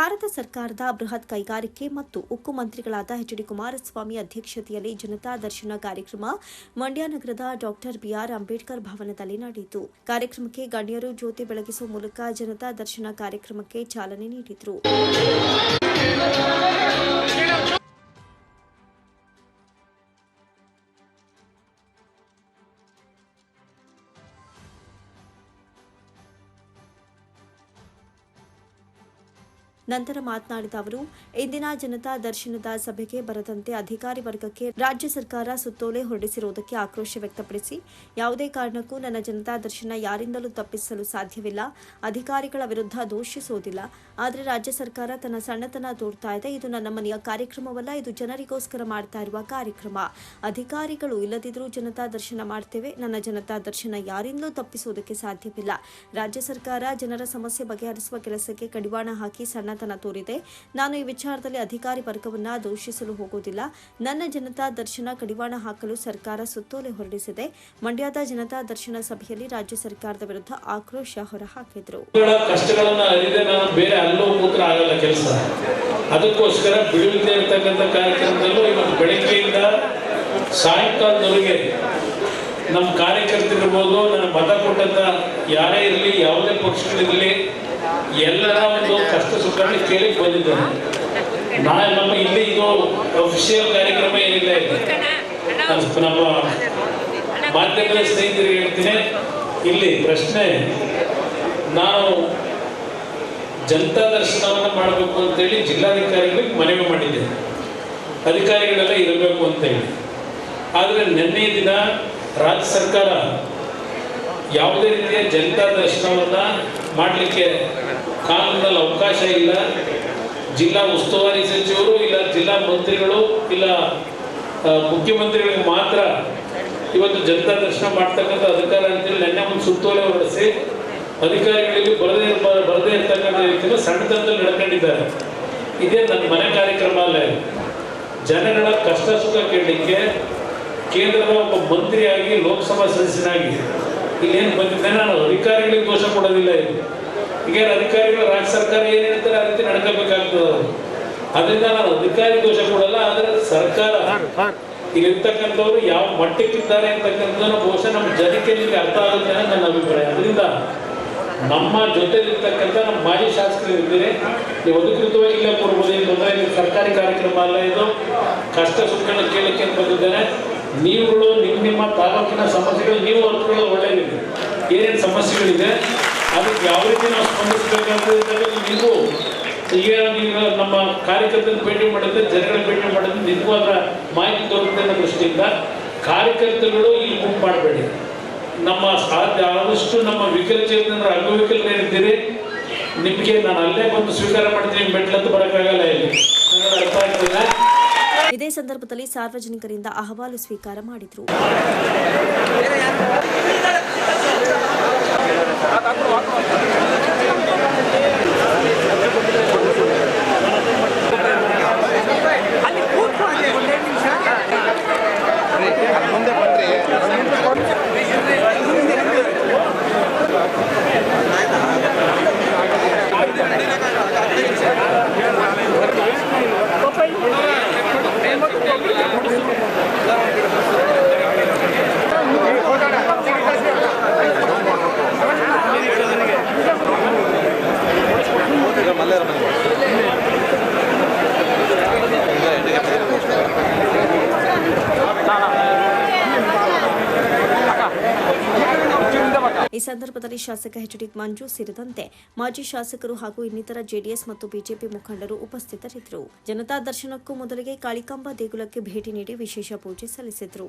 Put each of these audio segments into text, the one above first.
ಭಾರತ ಸರ್ಕಾರದ ಬೃಹತ್ ಕೈಗಾರಿಕೆ ಮತ್ತು ಉಕ್ಕು ಮಂತ್ರಿಗಳಾದ ಎಚ್ ಡಿ ಕುಮಾರಸ್ವಾಮಿ ಅಧ್ಯಕ್ಷತೆಯಲ್ಲಿ ಜನತಾ ದರ್ಶನ ಕಾರ್ಯಕ್ರಮ ಮಂಡ್ಯ ನಗರದ ಡಾಕ್ಟರ್ ಬಿಆರ್ ಅಂಬೇಡ್ಕರ್ ಭವನದಲ್ಲಿ ನಡೆಯಿತು. ಕಾರ್ಯಕ್ರಮಕ್ಕೆ ಗಣ್ಯರು ಜ್ಯೋತಿ ಬೆಳಗಿಸುವ ಮೂಲಕ ಜನತಾ ದರ್ಶನ ಕಾರ್ಯಕ್ರಮಕ್ಕೆ ಚಾಲನೆ ನೀಡಿದರು. ನಂತರ ಮಾತನಾಡಿದ ಅವರು, ಇಂದಿನ ಜನತಾ ದರ್ಶನದ ಸಭೆಗೆ ಬರದಂತೆ ಅಧಿಕಾರಿ ವರ್ಗಕ್ಕೆ ರಾಜ್ಯ ಸರ್ಕಾರ ಸುತ್ತೋಲೆ ಹೊರಡಿಸಿರುವುದಕ್ಕೆ ಆಕ್ರೋಶ ವ್ಯಕ್ತಪಡಿಸಿ, ಯಾವುದೇ ಕಾರಣಕ್ಕೂ ನನ್ನ ಜನತಾ ದರ್ಶನ ಯಾರಿಂದಲೂ ತಪ್ಪಿಸಲು ಸಾಧ್ಯವಿಲ್ಲ. ಅಧಿಕಾರಿಗಳ ವಿರುದ್ಧ ದೂಷಿಸುವುದಿಲ್ಲ. ಆದರೆ ರಾಜ್ಯ ಸರ್ಕಾರ ತನ್ನ ಸಣ್ಣತನ ತೋರ್ತಾ ಇದೆ. ಇದು ನನ್ನ ಮನೆಯ ಕಾರ್ಯಕ್ರಮವಲ್ಲ. ಇದು ಜನರಿಗೋಸ್ಕರ ಮಾಡ್ತಾ ಇರುವ ಕಾರ್ಯಕ್ರಮ. ಅಧಿಕಾರಿಗಳು ಇಲ್ಲದಿದ್ರೂ ಜನತಾ ದರ್ಶನ ಮಾಡ್ತೇವೆ. ನನ್ನ ಜನತಾ ದರ್ಶನ ಯಾರಿಂದಲೂ ತಪ್ಪಿಸುವುದಕ್ಕೆ ಸಾಧ್ಯವಿಲ್ಲ. ರಾಜ್ಯ ಸರ್ಕಾರ ಜನರ ಸಮಸ್ಯೆ ಬಗೆಹರಿಸುವ ಕೆಲಸಕ್ಕೆ ಕಡಿವಾಣ ಹಾಕಿ ಸಣ್ಣತನ ತೋರಿದೆ. ನಾನು ಈ ವಿಚಾರದಲ್ಲಿ ಅಧಿಕಾರಿ ವರ್ಗವನ್ನ ದೂಷಿಸಲು ಹೋಗುವುದಿಲ್ಲ. ನನ್ನ ಜನತಾ ದರ್ಶನ ಕಡಿವಾಣ ಹಾಕಲು ಸರ್ಕಾರ ಸುತ್ತೋಲೆ ಹೊರಡಿಸಿದೆ. ಮಂಡ್ಯದ ಜನತಾ ದರ್ಶನ ಸಭೆಯಲ್ಲಿ ರಾಜ್ಯ ಸರ್ಕಾರದ ವಿರುದ್ಧ ಆಕ್ರೋಶ ಹೊರಹಾಕಿದ್ರು. ಅದಕ್ಕೋಸ್ಕರ ಬಿಡುವಿದೆ ಇರ್ತಕ್ಕಂಥ ಕಾರ್ಯಕ್ರಮದಲ್ಲೂ ಇವತ್ತು ಬೆಳಗ್ಗೆಯಿಂದ ಸಾಯಂಕಾಲದವರೆಗೆ ನಮ್ಮ ಕಾರ್ಯಕರ್ತರಿರ್ಬೋದು, ನನ್ನ ಮತ ಕೊಟ್ಟಂತ ಯಾರೇ ಇರಲಿ, ಯಾವುದೇ ಪಕ್ಷಗಳಿರಲಿ ಎಲ್ಲರ ಒಂದು ಕಷ್ಟ ಸುಖಗಳನ್ನ ಕೇಳಿ ಬಂದಿದ್ದೇನೆ. ನಾಳೆ ನಮ್ಮ ಇಲ್ಲಿ ಇದು ಅಫಿಷಿಯಲ್ ಕಾರ್ಯಕ್ರಮ ಏನಿದೆ? ನಮ್ಮ ಮಾಧ್ಯಮದ ಸ್ನೇಹಿತರಿಗೆ ಹೇಳ್ತೀನಿ. ಇಲ್ಲಿ ಪ್ರಶ್ನೆ, ನಾವು ಜನತಾ ದರ್ಶನವನ್ನು ಮಾಡಬೇಕು ಅಂತೇಳಿ ಜಿಲ್ಲಾಧಿಕಾರಿಗಳಿಗೆ ಮನವಿ ಮಾಡಿದ್ದೆ. ಅಧಿಕಾರಿಗಳೆಲ್ಲ ಇರಬೇಕು ಅಂತೇಳಿ. ಆದರೆ ನಿನ್ನೆ ದಿನ ರಾಜ್ಯ ಸರ್ಕಾರ ಯಾವುದೇ ರೀತಿಯ ಜನತಾ ದರ್ಶನವನ್ನು ಮಾಡಲಿಕ್ಕೆ ಕಾನೂನಲ್ಲಿ ಅವಕಾಶ ಇಲ್ಲ. ಜಿಲ್ಲಾ ಉಸ್ತುವಾರಿ ಸಚಿವರು ಇಲ್ಲ, ಜಿಲ್ಲಾ ಮಂತ್ರಿಗಳು ಇಲ್ಲ ಮುಖ್ಯಮಂತ್ರಿಗಳಿಗೆ ಮಾತ್ರ ಇವತ್ತು ಜನತಾ ದರ್ಶನ ಮಾಡ್ತಕ್ಕಂಥ ಅಧಿಕಾರ ಅಂತೇಳಿ ನೆನ್ನೆ ಒಂದು ಸುತ್ತೋಲೆ ಹೊರಡಿಸಿ ಅಧಿಕಾರಿಗಳಿಗೆ ಬರದೇ ಬರದೇ ಇರ್ತಕ್ಕಂಥ ರೀತಿಯಲ್ಲಿ ಸಣ್ಣತನದಲ್ಲಿ ನಡ್ಕೊಂಡಿದ್ದಾರೆ. ಇದೇ ನನ್ನ ಮನೆ ಕಾರ್ಯಕ್ರಮ ಅಲ್ಲ. ಜನಗಳ ಕಷ್ಟ ಸುಖ ಕೇಳಲಿಕ್ಕೆ ಕೇಂದ್ರದ ಒಬ್ಬ ಮಂತ್ರಿಯಾಗಿ ಲೋಕಸಭಾ ಸದಸ್ಯನಾಗಿ ಇಲ್ಲೇನು ಬಂದಿದ್ದೆ ನಾನು ಅಧಿಕಾರಿಗಳಿಗೆ ದೋಷ ಕೊಡೋದಿಲ್ಲ ಇದು. ಈಗ ಅಧಿಕಾರಿಗಳು ರಾಜ್ಯ ಸರ್ಕಾರ ಏನ್ ಹೇಳ್ತಾರೆ ಆ ರೀತಿ ನಡ್ಕೋಬೇಕಾಗ್ತದೆ. ಅದರಿಂದ ನಾನು ಅಧಿಕಾರಿ ದೋಷ ಕೊಡಲ್ಲ, ಆದರೆ ಸರ್ಕಾರ ಇಲ್ಲಿರ್ತಕ್ಕಂಥವ್ರು ಯಾವ ಮಟ್ಟಕ್ಕಿದ್ದಾರೆ ಅಂತಕ್ಕಂಥದ್ದನ್ನು ಬಹುಶಃ ನಮ್ಮ ಜನಕ್ಕೆ ನಿಮಗೆ ಅರ್ಥ ಆಗುತ್ತೆ ಅನ್ನೋದು ನನ್ನ ಅಭಿಪ್ರಾಯ. ಅದರಿಂದ ನಮ್ಮ ಜೊತೆಲಿರ್ತಕ್ಕಂಥ ನಮ್ಮ ಮಾಜಿ ಶಾಸಕರು ಇದ್ದೀರಿ ನೀವು ಅಧಿಕೃತವಾಗಿ ಇಲ್ಲ ಕೊಡ್ಬೋದು, ಏನು ತೊಂದರೆ ಇದು ಸರ್ಕಾರಿ ಕಾರ್ಯಕ್ರಮ ಅಲ್ಲ ಇದು. ಕಷ್ಟ ಸುಖನ ಕೇಳಕ್ಕೆ ಅಂತ ಬಂದಿದ್ದೇನೆ. ನೀವುಗಳು ನಿಮ್ಮ ನಿಮ್ಮ ತಾಲೂಕಿನ ಸಮಸ್ಯೆಗಳು, ನೀವು ಅರ್ಥಗಳು ಒಳ್ಳೆಯದಿದೆ ಏನೇನು ಸಮಸ್ಯೆಗಳಿದೆ ಅದಕ್ಕೆ ಯಾವ ರೀತಿ ನಾವು ಸ್ಪಂದಿಸಬೇಕಾಗ್ತದೆ ನೀವು ಈಗ ನಮ್ಮ ಕಾರ್ಯಕರ್ತನ ಭೇಟಿ ಮಾಡಿದ್ರೆ ಜನಗಳ ಭೇಟಿ ಮಾಡಿದ್ರೆ ನಿಮಗೂ ಮಾಹಿತಿ ದೊರಕುತ್ತೆ ಅನ್ನೋ ದೃಷ್ಟಿಯಿಂದ ಕಾರ್ಯಕರ್ತರುಗಳು ಇಲ್ಲಿ ಗುಂಪು ಮಾಡಬೇಡಿ. ನಮ್ಮ ಸಾಧ್ಯ ಆದಷ್ಟು ನಮ್ಮ ವಿಕಲಚೇತನರ ಅಂಗವಿಕಲರೇನಿದ್ದೀರಿ ನಿಮಗೆ ನಾನು ಅಲ್ಲೇ ಬಂದು ಸ್ವೀಕಾರ ಮಾಡ್ತೀನಿ ಮೆಟ್ಲಂತ ಬರೋಕ್ಕಾಗಲ್ಲ ಇಲ್ಲಿ. ಅರ್ಥ ಆಗ್ತದೆ ಇದೇ ಸಂದರ್ಭದಲ್ಲಿ ಸಾರ್ವಜನಿಕರಿಂದ ಅಹವಾಲು ಸ್ವೀಕಾರ ಮಾಡಿದರು. तपाईँ ಈ ಸಂದರ್ಭದಲ್ಲಿ ಶಾಸಕ ಎಚ್ ಡಿ ಮಂಜು ಸೇರಿದಂತೆ ಮಾಜಿ ಶಾಸಕರು ಹಾಗೂ ಇನ್ನಿತರ ಜೆಡಿಎಸ್ ಮತ್ತು ಬಿಜೆಪಿ ಮುಖಂಡರು ಉಪಸ್ಥಿತರಿದ್ದರು. ಜನತಾ ದರ್ಶನಕ್ಕೂ ಮೊದಲಿಗೆ ಕಾಳಿಕಾಂಬ ದೇಗುಲಕ್ಕೆ ಭೇಟಿ ನೀಡಿ ವಿಶೇಷ ಪೂಜೆ ಸಲ್ಲಿಸಿದರು.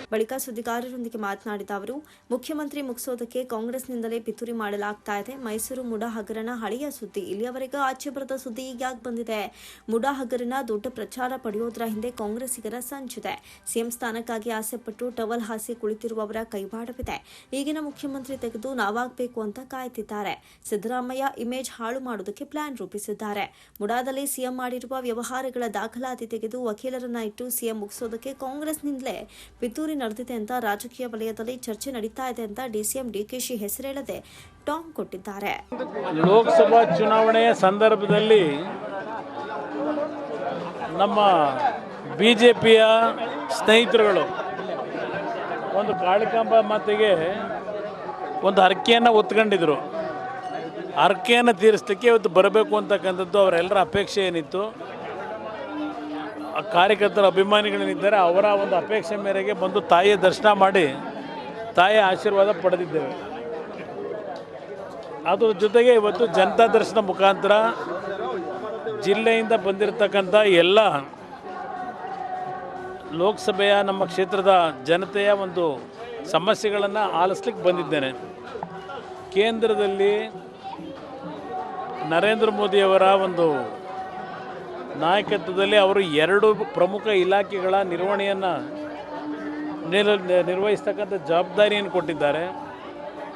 ಬಳಿಕ ಸುದ್ದಿಗಾರರೊಂದಿಗೆ ಮಾತನಾಡಿದ ಅವರು, ಮುಖ್ಯಮಂತ್ರಿ ಮುಗಿಸೋದಕ್ಕೆ ಕಾಂಗ್ರೆಸ್ನಿಂದಲೇ ಪಿತೂರಿ ಮಾಡಲಾಗ್ತಾ ಇದೆ. ಮೈಸೂರು ಮುಡ ಹಗರಣ ಹಳೆಯ ಸುದ್ದಿ ಇಲ್ಲಿಯವರೆಗೂ ಆಚೆ ಬರದ ಸುದ್ದಿ ಈಗ ಯಾಕೆ ಬಂದಿದೆ. ಮುಡ ಹಗರಣ ದೊಡ್ಡ ಪ್ರಚಾರ ಪಡೆಯೋದ್ರ ಹಿಂದೆ ಕಾಂಗ್ರೆಸ್ಸಿಗರ ಸಂಚಿದೆ. ಸಿಎಂ ಸ್ಥಾನಕ್ಕಾಗಿ ಆಸೆಪಟ್ಟು ಟವಲ್ ಹಾಸಿ ಕುಳಿತಿರುವವರ ಕೈವಾಡವಿದೆ. ಈಗಿನ ಮುಖ್ಯಮಂತ್ರಿ ತೆಗೆದು ನಾವಾಗಬೇಕು ಅಂತ ಕಾಯ್ತಿದ್ದಾರೆ. ಸಿದ್ದರಾಮಯ್ಯ ಇಮೇಜ್ ಹಾಳು ಮಾಡುವುದಕ್ಕೆ ಪ್ಲಾನ್ ರೂಪಿಸಿದ್ದಾರೆ. ಮುಡಾದಲ್ಲಿ ಸಿಎಂ ಮಾಡಿರುವ ವ್ಯವಹಾರಗಳ ದಾಖಲಾತಿ ತೆಗೆದು ವಕೀಲರನ್ನ ಇಟ್ಟು ಸಿಎಂ ಮುಗಿಸೋದಕ್ಕೆ ಕಾಂಗ್ರೆಸ್ನಿಂದಲೇ ಪಿತೂರಿ ನಡೆದಿದೆ ಅಂತ ರಾಜಕೀಯ ವಲಯದಲ್ಲಿ ಚರ್ಚೆ ನಡೀತಾ ಇದೆ ಅಂತ ಡಿಸಿಎಂ ಡಿಕೆಶಿ ಹೆಸರೇಳದೆ ಟಾಂಗ್ ಕೊಟ್ಟಿದ್ದಾರೆ. ಲೋಕಸಭಾ ಚುನಾವಣೆಯ ಸಂದರ್ಭದಲ್ಲಿ ನಮ್ಮ ಬಿಜೆಪಿಯ ಸ್ನೇಹಿತರುಗಳು ಒಂದು ಕಾಳಿಕಾಂಬ ಮಾತಿಗೆ ಒಂದು ಹರಕೆಯನ್ನು ಒತ್ಕೊಂಡಿದ್ರು ಹರಕೆಯನ್ನು ತೀರಿಸಲಿಕ್ಕೆ ಇವತ್ತು ಬರಬೇಕು ಅಂತಕ್ಕಂಥದ್ದು ಅವರೆಲ್ಲರ ಅಪೇಕ್ಷೆ ಏನಿತ್ತು? ಕಾರ್ಯಕರ್ತರ ಅಭಿಮಾನಿಗಳೇನಿದ್ದಾರೆ, ಅವರ ಒಂದು ಅಪೇಕ್ಷೆ ಮೇರೆಗೆ ಬಂದು ತಾಯಿಯ ದರ್ಶನ ಮಾಡಿ ತಾಯಿಯ ಆಶೀರ್ವಾದ ಪಡೆದಿದ್ದೇವೆ. ಅದರ ಜೊತೆಗೆ ಇವತ್ತು ಜನತಾ ದರ್ಶನ ಮುಖಾಂತರ ಜಿಲ್ಲೆಯಿಂದ ಬಂದಿರತಕ್ಕಂಥ ಎಲ್ಲ ಲೋಕಸಭೆಯ ನಮ್ಮ ಕ್ಷೇತ್ರದ ಜನತೆಯ ಒಂದು ಸಮಸ್ಯೆಗಳನ್ನು ಆಲಿಸ್ಲಿಕ್ಕೆ ಬಂದಿದ್ದೇನೆ. ಕೇಂದ್ರದಲ್ಲಿ ನರೇಂದ್ರ ಮೋದಿಯವರ ಒಂದು ನಾಯಕತ್ವದಲ್ಲಿ ಅವರು ಎರಡು ಪ್ರಮುಖ ಇಲಾಖೆಗಳ ನಿರ್ವಹಣೆಯನ್ನು ನಿರ್ ನಿರ್ವಹಿಸ್ತಕ್ಕಂಥ ಜವಾಬ್ದಾರಿಯನ್ನು ಕೊಟ್ಟಿದ್ದಾರೆ.